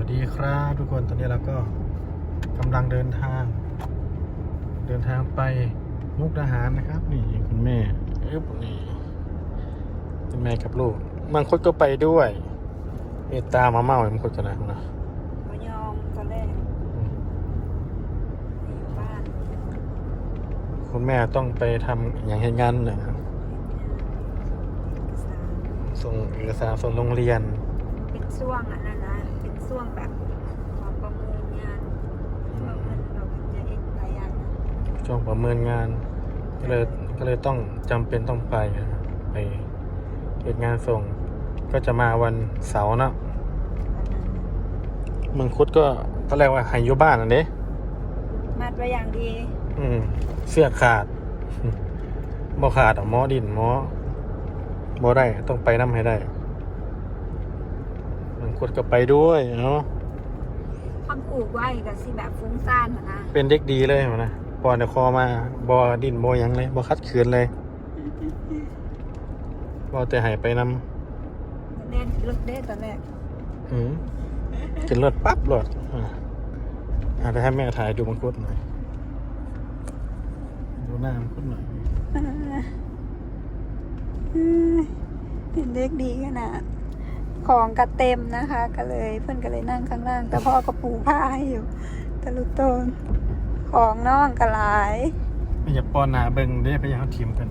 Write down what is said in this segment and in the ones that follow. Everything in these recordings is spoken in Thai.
วัสดีครับทุกคนตอนนี้เราก็กำลังเดินทาง เดินทางไปมุกดาหารนะครับ นี่คุณแม่เอ๊บนี่คุณแม่กับลูกมังคุดก็ไปด้วยเมตตามาเมาไอ้มังคุดกันนะนะมายอมตอนแรกอยู่บ้านคุณแม่ต้องไปทำอย่างเหตุงานหนึ่งครับเอกสารส่งเอกสารส่งโรงเรียน เป็นช่วงอันนั้นนะ เป็นช่วงแบบขอประเมินงานช่วงนั้นเราจะเอ็กหลายอย่างนะช่วงประเมินงาน ก็เลยก็เลยต้องจำเป็นต้องไปนะครับไปเหตุงานส่ง ก็จะมาวันเสาร์เนอะวันนั้นมังคุดก็ตอนแรกว่าใหายอยู่บ้านอันนี้มัดไว้อย่างดีอืม เสื้อขาด บ่ขาดอะหมอดินหมอบ่ได้ต้องไปน้ำให้ได้ มังคุดก็ไปด้วยเนาะทำปลูกไว้กับสิแบบฟุ้งซ่านอะนะเป็นเด็กดีเลยมันนะปอนในคอมาบ่ดินบ่หยังเลยบ่คัดขืนเลยบ่แต่ใหายไปนำเล่นรถเด้ตอนแรกอืมขึ้นรถปั๊บรถอะอาจจะให้แม่ถ่ายดูมังคุดหน่อย ดูหน้ามังคุดหน่อย เป็นเล็กดีขนาด ของกระเต็มนะคะ ก็เลยเพื่อนก็เลยนั่งข้างล่าง แต่พ่อก็ปูผ้าให้อยู่ตะลุโตนของน้องกระหลายไม่อย่าปอนหนาเบิ่งเด้พยายามทีมกัน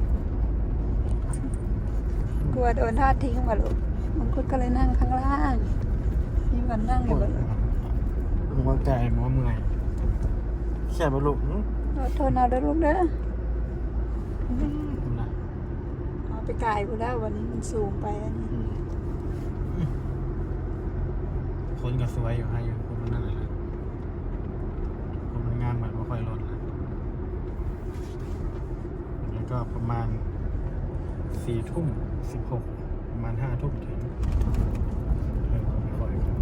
กลัวโดนทอดทิ้งมาลูกมังคุดก็เลยนั่งข้างล่างนี่มันนั่งอยู่บนรถหัวใจหัวเมื่อยแค่บรรลุอื้ออดทนเอาเด้อลูกเด้อนะเอาไปไกลกูแล้ววันนี้มันสูงไปอันนี้อืม คนก็สวยอยู่ให้อยู่คนมันนั่นแหละคนมันงานมันไม่ค่อยลดนะแล้วก็ประมาณสี่ทุ่มสิบหกประมาณห้าทุ่มถึงเริ่มก็ไม่ค่อยครับ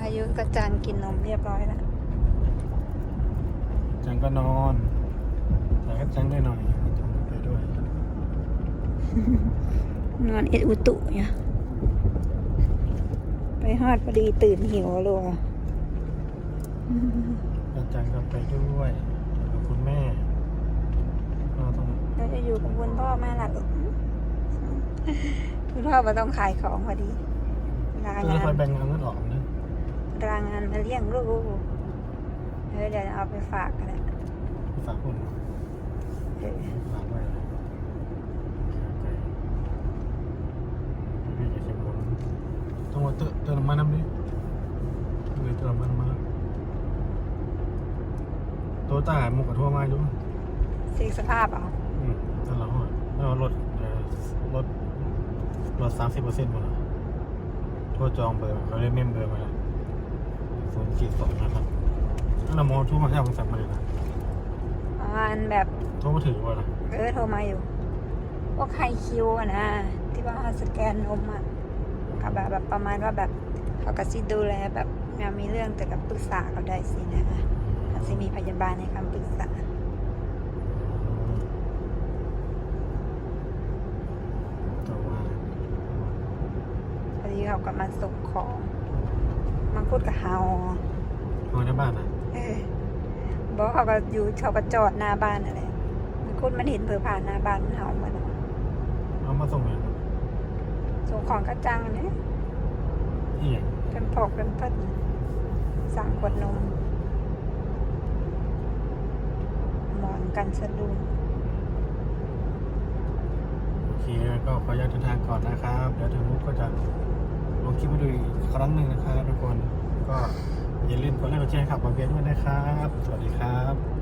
อายุกระจังกินนมเรียบร้อยแล้วจังก็นอนแต่ก็จังได้หน่อยจังก็ไปด้วย นอนเอ็ดอุตุเนี่ย ไปฮอดพอดีตื่นหิวเลยว่ะอาจารย์ก็ไปด้วยแล้วก็คุณแม่ก็ต้องเราจะอยู่กับคุณพ่อแม่ล่ะลูกคุณพ่อมาต้องขายของพอดีลาเพื่อนงาคอยนแบ่งเงินออกนะลางานมาเลี้ยงลูกเออเดี๋ยวเอาไปฝากกันแหละฝากคุณ เออ ฝากไว้พี่จะเข็มลงต้องมาเติมเติมน้ำมันน้ำนี้เลยเติมน้ำมันมาโต ต้ามุกกับทั่วมาอยู่เช็คสภาพเอาอืมนั่นแหละฮะแล้วรถเอ่อรถรถสามสิบเปอร์เซ็นต์หมดแล้วโทรจองเบอร์มาเขาได้เมมเบอร์มาแล้วศูนย์สี่สองนะครับนั่นละโมโทรมาแค่ผมสั่งมาเลยนะประมาณแบบ โทรมาถือว่าล่ะเออโทรมาอยู่พวกไฮคิวอะนะ ที่ว่าสแกนนมอะกับแบบแบบประมาณว่าแบบ เขาก็สิดูแลแบบงานมีเรื่องแต่กับปรึกษาเขาได้สินะคะอาจจะมีพยาบาลในคำปรึกษาแต่ว่าพอดีเขาก็มาส่งของมังคุดกับเฮาเอาในบ้านนะเออบอกเขาก็อยู่เขาก็จอดหน้าบ้านอะไรมังคุดมันเห็นเผื่อผ่านหน้าบ้านมันเห่ามันอะเอามาส่งเลยส่งของกระจังอันนี้ ที่อย่างเป็นพอกเป็นเพิ่นสั่งขวดนมหมอนกันสะดุ้งโอเคก็ขออนุญาตเดินทางก่อนนะครับ เดี๋ยวถึงมุกก็จะลงคลิปมาดูอีกครั้งหนึ่งนะครับทุกคนก็อย่าลืมกดไลค์กดแชร์ขับบอลเบียร์ด้วยนะครับ สวัสดีครับ